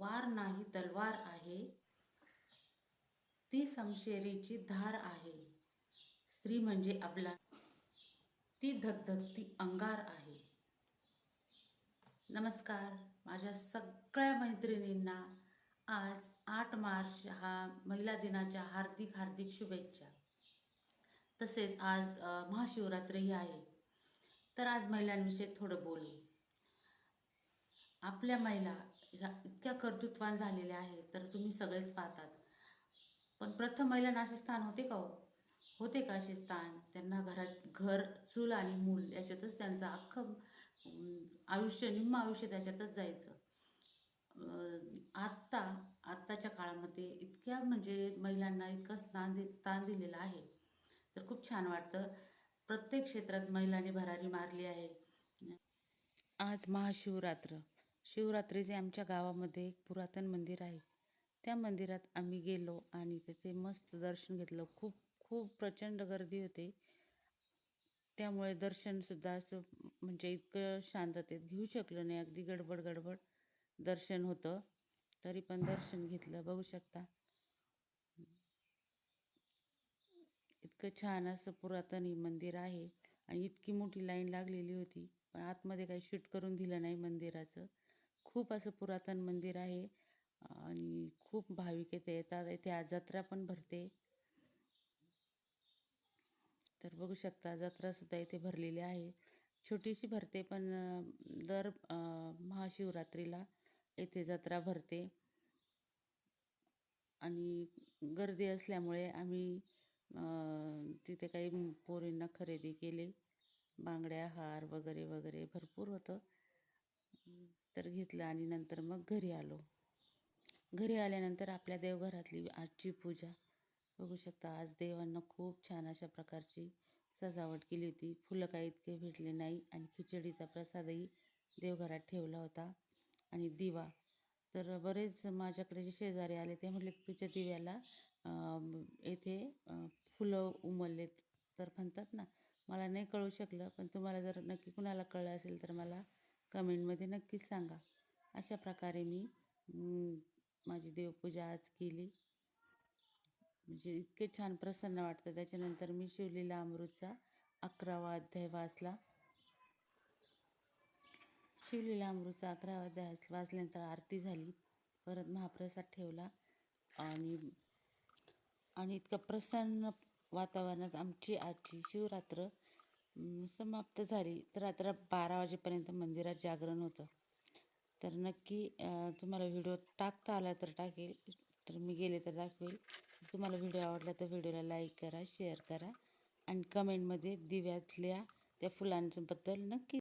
वार नाही तलवार आहे. ती समशेरीची धार आहे. स्त्री म्हणजे आपला ती धगधगती अंगार आहे. नमस्कार. माझ्या सगळ्या मैत्रिणींना आज आठ मार्च हा महिला दिनाच्या हार्दिक हार्दिक शुभेच्छा. तसेच आज महाशिवरात्रीही आहे. तर आज महिलांविषयी थोडं बोलू. आपल्या महिला ह्या कर्तृत्वान झालेले आहे तर तुम्ही सगळेच पाहतात. पण प्रथम महिलांना असे स्थान होते का हो? होते का असे स्थान? त्यांना घरात घर चूल आणि मूल याच्यातच त्यांचं अख्खं आयुष्य निम्म आयुष्य त्याच्यातच जायचं. आत्ता आत्ताच्या काळामध्ये इतक्या म्हणजे महिलांना इतकं स्थान दि स्थान दिलेलं आहे. तर खूप छान वाटतं. प्रत्येक क्षेत्रात महिलांनी भरारी मारली आहे. आज महाशिवरात्र. शिवरात्रीचे आमच्या गावामध्ये एक पुरातन मंदिर आहे त्या मंदिरात आम्ही गेलो आणि तिथे मस्त दर्शन घेतलं. खूप खूप प्रचंड गर्दी होते. त्यामुळे दर्शनसुद्धा असं म्हणजे इतकं शांततेत घेऊ शकलो नाही. अगदी गडबड गडबड दर्शन होतं. तरी पण दर्शन घेतलं. बघू शकता. इतकं छान असं पुरातन हे मंदिर आहे. आणि इतकी मोठी लाईन लागलेली होती. पण आतमध्ये काही शूट करून दिलं नाही मंदिराचं. खूप असं पुरातन मंदिर आहे आणि खूप भाविक येथे येतात. येथे आज जत्रा पण भरते. तर बघू शकता जत्रासुद्धा इथे भरलेली आहे. छोटीशी भरते पण दर महाशिवरात्रीला येथे जत्रा भरते. आणि गर्दी असल्यामुळे आम्ही तिथे काही पोरींना खरेदी केली. बांगड्या हार वगैरे वगैरे भरपूर होतं. तर घेतलं आणि नंतर मग घरी आलो. घरी आल्यानंतर आपल्या देवघरातली आजची पूजा. बघू शकता आज देवांना खूप छान अशा प्रकारची सजावट केली होती. फुलं काही इतके भेटले नाही आणि खिचडीचा प्रसादही देवघरात ठेवला होता. आणि दिवा. तर बरेच माझ्याकडे जे शेजारी आले ते म्हटले की तुझ्या दिव्याला येथे फुलं उमललेत. तर म्हणतात ना मला नाही कळू शकलं पण तुम्हाला जर नक्की कुणाला कळलं असेल तर मला कमेंटमध्ये नक्कीच सांगा. अशा प्रकारे मी माझी देवपूजा आज केली. म्हणजे इतके छान प्रसन्न वाटतं. त्याच्यानंतर मी शिवलीला अमृतचा अकरावा अध्याय वाचला. शिवलीला अमृतचा अकरावा अध्याय वाचल्यानंतर आरती झाली. परत महाप्रसाद ठेवला. आणि आणि इतकं प्रसन्न वातावरणात आमची आजची शिवरात्र समाप्त झाली. तर रात्र बारा वाजेपर्यंत मंदिरात जागरण होतं. तर नक्की तुम्हाला व्हिडिओ टाकता आला तर टाकेल. तर मी गेले तर दाखवेल. तुम्हाला व्हिडिओ आवडला तर व्हिडिओला लाईक करा शेअर करा. आणि कमेंटमध्ये दिव्यातल्या त्या फुलांबद्दल नक्की